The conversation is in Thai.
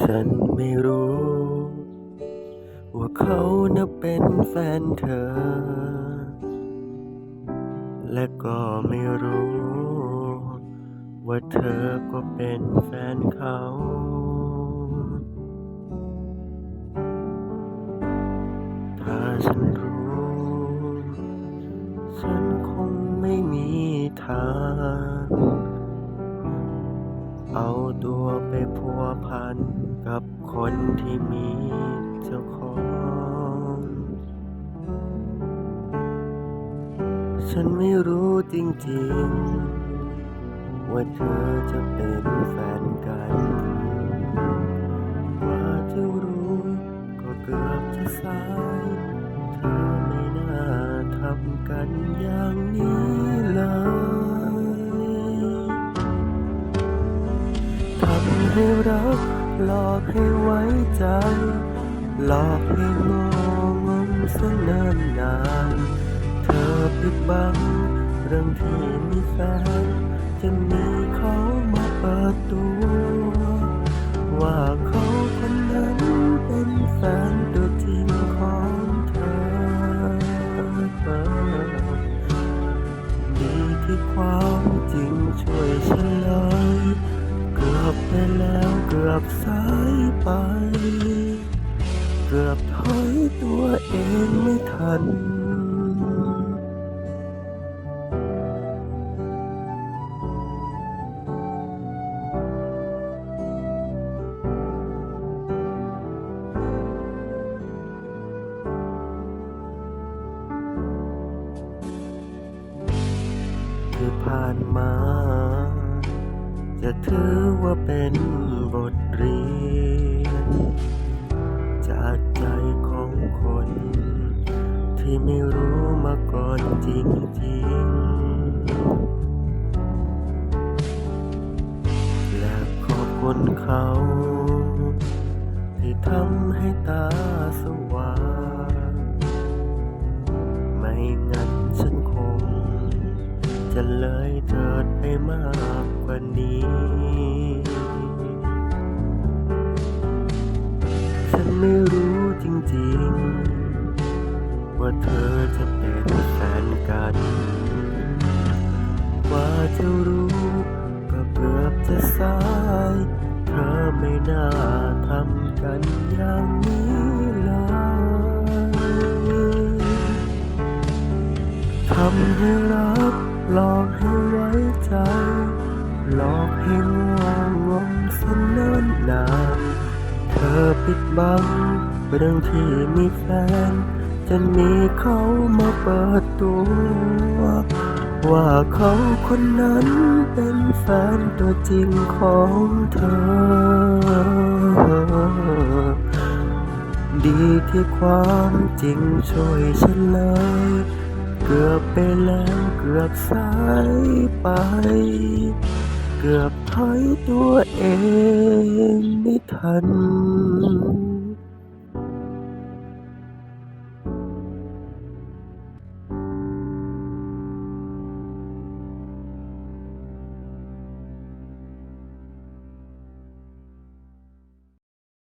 ฉันไม่รู้ ว่าเขาน่ะเป็นแฟนเธอ และก็ไม่รู้ ว่าเธอก็เป็นแฟนเขา ถ้าฉันรู้ ฉันคงไม่มีทาง เอาตัวไป พันกับคนที่มีเจ้าของ ฉันไม่รู้จริงๆ ว่าเธอจะเป็นแฟนกัน กว่าจะรู้ก็เกือบจะสายเธอไม่น่าทำกันอย่างนี้เลย ให้รัก หลอกให้ไว้ใจ หลอกให้งงงเสนเนิ่นนานเธอปิดบังเรื่องที่มีแฟนจนมีเขามาเปิดตัว ว่าเขาคนนั้นเป็นแฟนตัวจริงของเธอดีที่ความจริงช่วยฉันเลย กือบไปแล้วเกือบสายไป เกือบถอยตัวเองไม่ทันที่ผ่านมา จะถือว่าเป็นบทเรียน จากใจของคน ที่ไม่รู้มาก่อนจริงๆและขอบคุณเขา ที่ทำให้ตาสว่าง ไม่งั้นฉันคง จะเลยเถิดไปมาก กว่านี้ ฉันไม่รู้จริงๆ ว่าเธอจะเป็นแฟนกัน ว่าจะรู้ก็เกือบจะสาย เธอไม่น่าทำกันอย่างนี้เลยทำให้รักหลอกให้ไว้ใจ หลอกให้ง่วงงมสนเนิ่นนานเธอปิดบังเรื่องที่มีแฟนจนมีเขามาเปิดตัว ว่าเขาคนนั้นเป็นแฟนตัวจริงของเธอ ดีที่ความจริงช่วยฉันเลย เกือบไปแล้วเกือบสายไป เกือบถอยตัวเองไม่ทัน